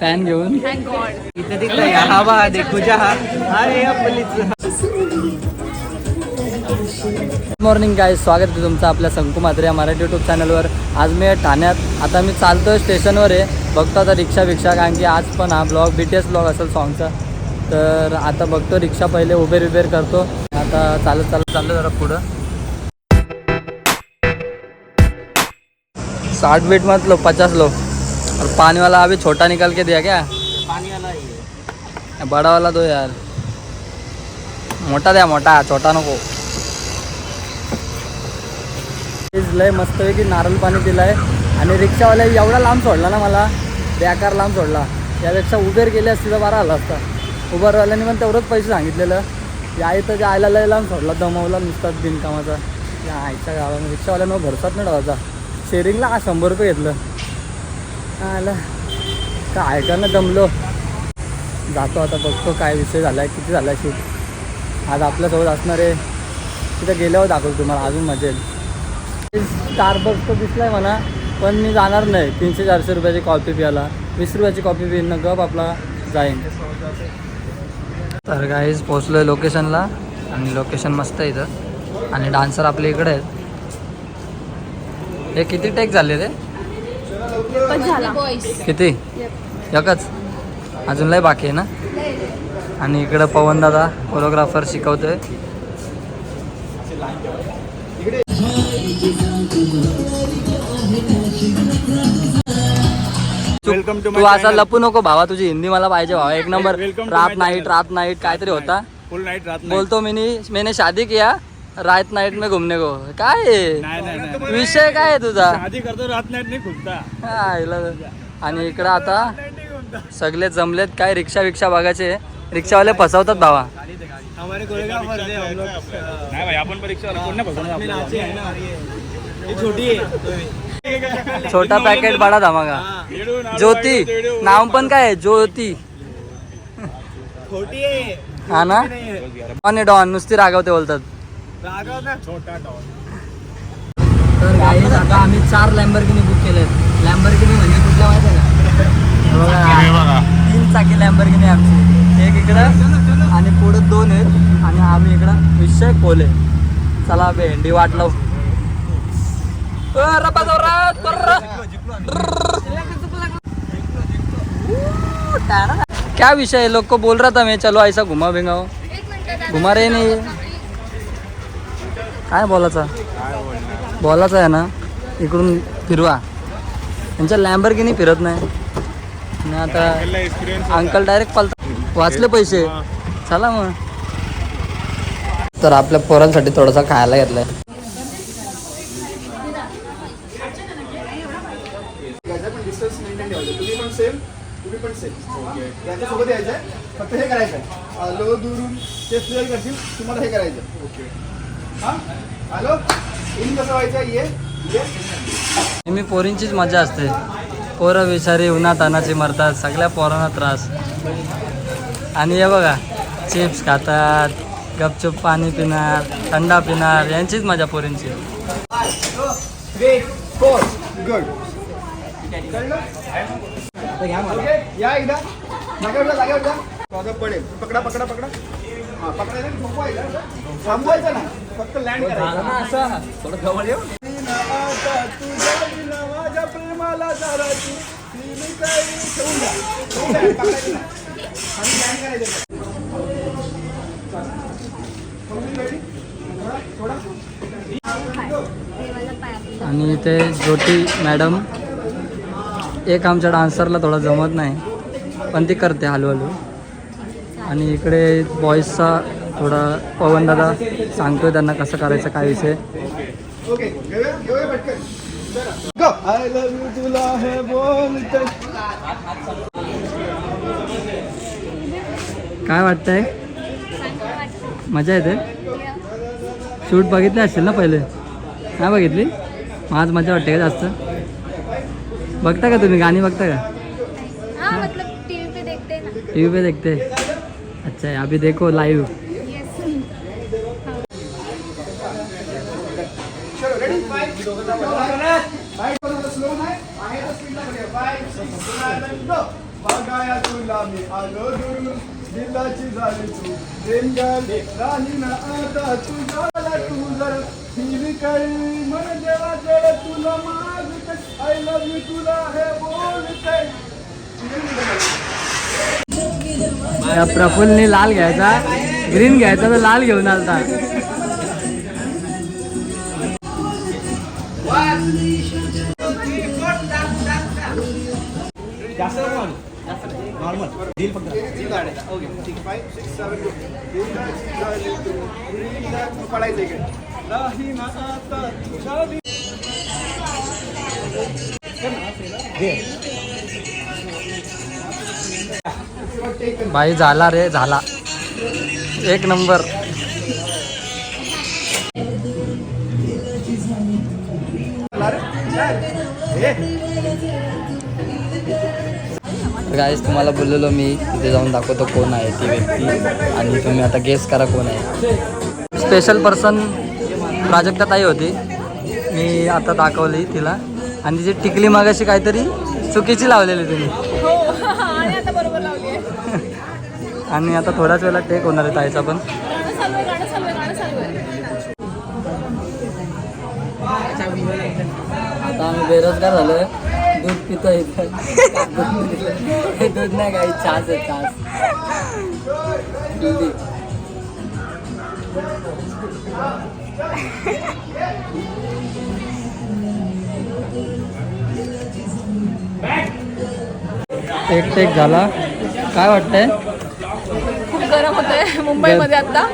Fan घेऊन. इथं तिकडे हा बा देखो हा. अरे गुड मॉर्निंग काय स्वागत आहे तुमचं आपल्या संकू मात्रे या मराठी यूट्यूब चॅनलवर आज मी ठाण्यात. आता मी चालतो स्टेशनवर आहे. बघतो आता रिक्षा बिक्षा कारण की आज पण हा blog B T S blog असेल सॉंगचा तर आता बघतो रिक्षा पहिले उबेर उबेर करतो. आता चालत चालत चाललो जरा पुढं. साठ मत लो पचास लो। और पानी वाला अभी छोटा निकल के दिया क्या? पाणी आला आहे बड़ा वाला दो यार। मोठा द्या मोठा छोटा नको लय मस्तपैकी नारळ पाणी दिलंय आणि रिक्षावाल्या एवढा लांब सोडला ना मला बेकार लांब सोडला. त्यापेक्षा उबेर गेले असते तर बरा आला असता. उबरवाल्याने पण तेवढंच पैसे सांगितलेलं. या इथं जे आयला लय लांब सोडला दमवला नुसतात बिनकामाचा. या आईच्या गावामध्ये रिक्षावाल्यानं भरसात नाही डावाचा शेअरिंगला का शंभर रुपये घेतलं. आला. काय का ना दमलो जातो आता बघतो काय विषय झाला आहे किती झाला आहे शूट आज आपल्यासोबत असणार आहे. तिथं गेल्यावर दाखवतो तुम्हाला अजून मजा येईल. स्टार बक्स दिसला दिसलाय म्हणा पण मी जाणार नाही. तीनशे चारशे रुपयाची कॉफी प्यायला. वीस रुपयाची कॉफी पिणं गप आपला जाईन. तर काहीच पोचलो आहे लोकेशनला आणि लोकेशन मस्त आहे इथं. आणि डान्सर आपल्या इकडे आहेत. हे किती टेक झाले रे? किती? एकच? अजून लय बाकी आहे ना? आणि इकडं पवन दादा कोरिओग्राफर शिकवतोय. तू असा. लपू नको भावा तुझी हिंदी मला पाहिजे भावा. एक नंबर रात नाईट. रात नाईट काहीतरी होता. फुल नाईट रात बोलतो मैंने मैंने शादी किया? रात नाईट में घूमने को. काय आहे? नाही नाही नाही. विषय काय आहे तुझा? आधी करतो रात नाईट नाही खुलता हा, हिला- आणि इकडं आता सगळे जमलेत काय रिक्षा विक्षा बघायचे. रिक्षावाले फसवतात भावा. हमारे कोरियोग्राफर थे हम लोग नाही भाई आपण परीक्षा कोण नाही फसवणार में आपल्याला. नाचे हैं ना ये ये छोटी है छोटा पॅकेट बडा धमाका. येडू, ज्योती. नाव पण काय आहे? ज्योती. छोटी है हा ना? डॉन आहे. डॉन नुसती रागवते बोलतात. छोटा टॉन तर गाईज आता आम्ही चार लॅम्बरगिनी बुक केलेत लॅम्बरगिनी म्हणजे कुठल्या माहिती आहे का बघा, तीन चाकी लॅम्बरगिनी आमची एक इकडं आणि पुढे दोन आहेत आणि आम्ही इकडं विषय कोले चला भेंडी वाट लावू क्या विषय लोक को बोल रहा था मैं चलो ऐसा घुमा भिंगाओ हो। घुमा रहे नहीं। काय बोलायचं? बोलायचं आहे ना इकडून फिरवा. त्यांच्या लॅम्बरगिनी फिरत नाही. आणि आता अंकल डायरेक्ट पालता वाचले पैसे. चला मग. तर आपल्या पोरांसाठी थोडासा खायला घेतलाय. पण याच्यासोबत यायचं आहे फक्त हे करायचं आहे लो दुरून ते करतील तुम्हाला हे करायचं ओके हां? हॅलो? इन कसं व्हायचं? ये नेहमी पोरींचीच मजा असते. पोरं विषारी उन्हात तानाची मरतात. सगळ्या पोरांना त्रास. आणि हे बघा चिप्स खातात गपचूप पाणी पिणार थंडा पिणार यांचीच मजा पोरींची. या एकदा पडेल पकडा पकडा. पकडा पकडायला थांबवायचं ना फक्त लँड करायचं. थोडं जवळ येऊ माझ्या प्रेमाला ठेवून द्या आणि इथे ज्योती मॅडम एक आमच्या डान्सरला थोडं जमत नाही पण ती करते हळूहळू. आणि इकडे बॉईजचा थोडा पवन दादा सांगतोय त्यांना कसं करायचं काय विषय. हे काय वाटतंय? मजा येते. शूट बघितले असेल ना पहिले? नाही बघितली? आज मजा वाटते का जास्त? बघता का तुम्ही? गाणी बघता का? हाँ मतलब टीवी पे देखते हैं ना. टी वी पे देखते. अच्छा अभी देखो लाइव यस चलो रेडी फाइव फाइव स्लो नाही आहे तर स्पीडला करूया फाइव सिक्स सेवन गो बघाया तुला मी आलो दुरून दिलाची झाली तू. प्रेम झाले राही ना आता तुझ्याला तू जर. फील कळी मन जेव्हा जळ तुला माग आय लव्ह यू तुला हे बोलते. या प्रफुल्लने लाल घ्यायचा. ग्रीन घ्यायचा तर लाल घेऊन आलता. राही ना आता तुझ्या भाई झाला रे झाला. एक नंबर. गाईज तुम्हाला बोललेलो मी तिथे जाऊन दाखवतो कोण आहे ती व्यक्ती आणि तुम्ही आता गेस करा कोण आहे. स्पेशल पर्सन प्राजक्ता ताई होती. मी आता दाखवली तिला. आणि तिची टिकली मागाशी काहीतरी चुकीची लावलेली तुम्ही आणि आता आहे. आणि आता थोड्याच वेळेला टेक होणार आहे ताईचा पण. आहे आहे आहे. आता आम्ही बेरोजगार झालोय. दूध पितो इथं. हे दूध नाही काही चहाच आहे हेल्दी. एक टेक झाला. काय वाटतंय? खूप गरम होतंय मुंबईमध्ये आता.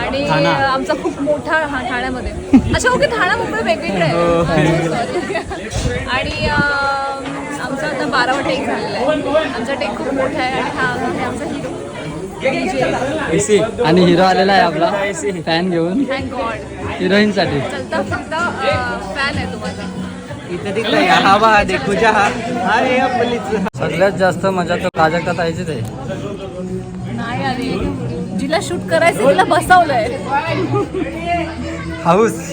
आणि आमचा खूप मोठा हा ठाण्यामध्ये. अच्छा ओके ठाणा मुंबई वेगवेगळे आहे. Sorry. आणि बारावा टेक झालेला आहे. आमचा टेक खूप मोठा आहे आणि हा आमचा हिरो आणि हिरो आलेला आहे आपला. फॅन घेऊन. थँक गॉड चलता फिरता फॅन आहे तुम्हाला अरे आपलीच. सगळ्यात जास्त मजा तो प्राजक्ता ताईचीच आहे. नाही अरे जिला शूट करायचं तिला बसवलंय. हाऊस.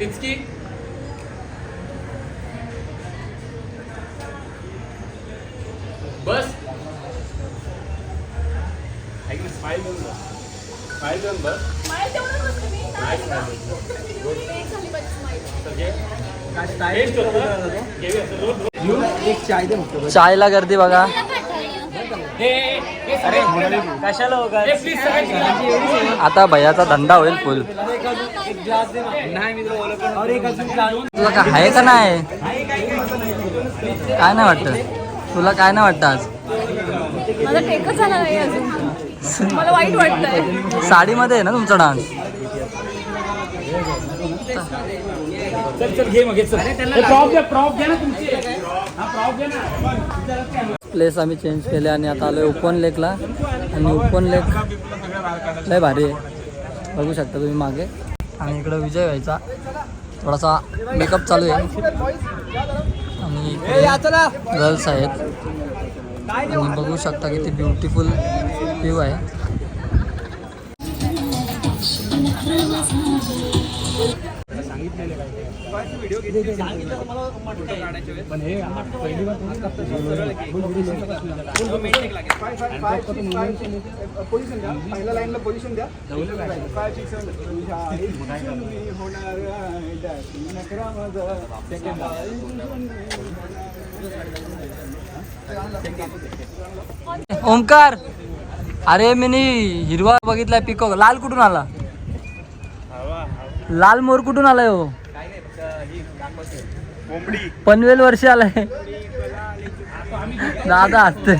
टिचकी बस। ऐक ना स्माईल देऊन बस। स्माईल देऊन बस टेस्ट होतं घेऊया असं रोज रोज एक चाय दे फक्त चायला गर्दी बघा। आता भैयाचा धंदा होईल फुल तुला काय आहे का नाही? काय नाही वाटतं. तुला काय नाही वाटतं आज? माझा टेकच झाला नाही अजून. मला वाईट वाटतंय. साडीमध्ये आहे ना तुमचा डान्स? चल चल घे मग घे चल. प्रॉप द्या प्रॉप द्या ना तुमची. हा प्रॉप द्या ना. प्लेस आम्ही चेंज केले आणि आता आलं आहे ओपन लेकला आणि ओपन लेक लय भारी आहे. बघू शकता तुम्ही मागे. आणि इकडं विजय व्हायचा. थोडासा मेकअप चालू आहे. आणि गर्ल्स आहेत. आणि बघू शकता किती ब्युटिफुल व्ह्यू आहे five five five six five position द्या पहिल्या लाईनला पोझिशन द्या. फाय सिक्स सेवन तुझ्या आईची मी होणार आहे त्याची नकरा माझा सेकंड ओमकार अरे मी हिरवा बघितलाय पिको लाल कुठून आला? लाल मोर कुठून आलाय हो? पनवेल वर्षी आलाय. दादा असते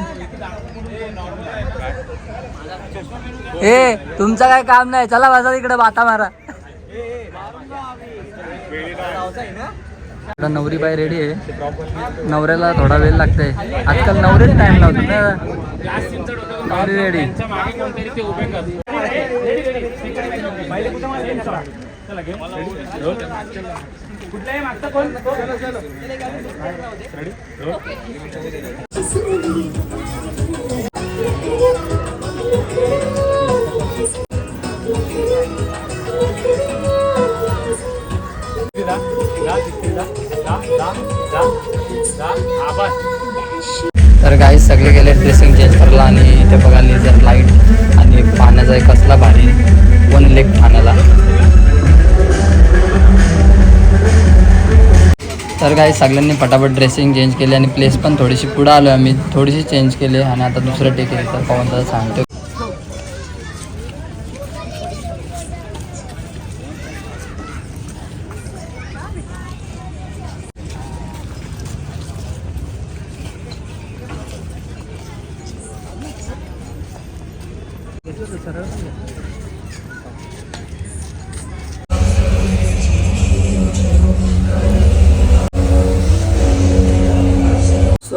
ए तुमचं काय काम नाही? चला बसा इकडे बाता मारा. आता नवरी बाई रेडी आहे. नवऱ्याला थोडा वेळ लागते आजकाल नवरेच टाइम लावतो ना नवरी रेडी रेडी कुठल्याही मागचा कोण? तर काही सगळे गेले ड्रेसिंग चेंज करला आणि इथे बघा लेझर लाइट आणि पाण्याचा एक कसला भारी वन लेक ठाण्याला तर काही सगळ्यांनी पटापट ड्रेसिंग चेंज केली आणि प्लेस पण थोडीशी पुढं आलो आम्ही. थोडीशी चेंज केली आणि आता दुसरं टेक आहे. तर पवन दादा सांगतो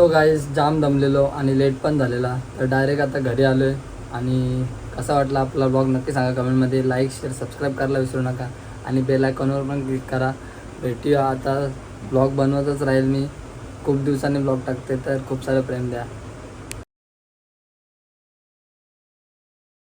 सो गाईज जाम दमलेलो आणि लेट पण झालेला. तर डायरेक्ट आता घरी आलो आहे आणि कसा वाटला आपला ब्लॉग नक्की सांगा कमेंटमध्ये लाईक शेअर सबस्क्राईब करायला विसरू नका. आणि बेल आयकॉनवर पण क्लिक करा. भेटूया आता. ब्लॉग बनवतच राहील मी. खूप दिवसांनी ब्लॉग टाकते तर खूप सारं प्रेम द्या.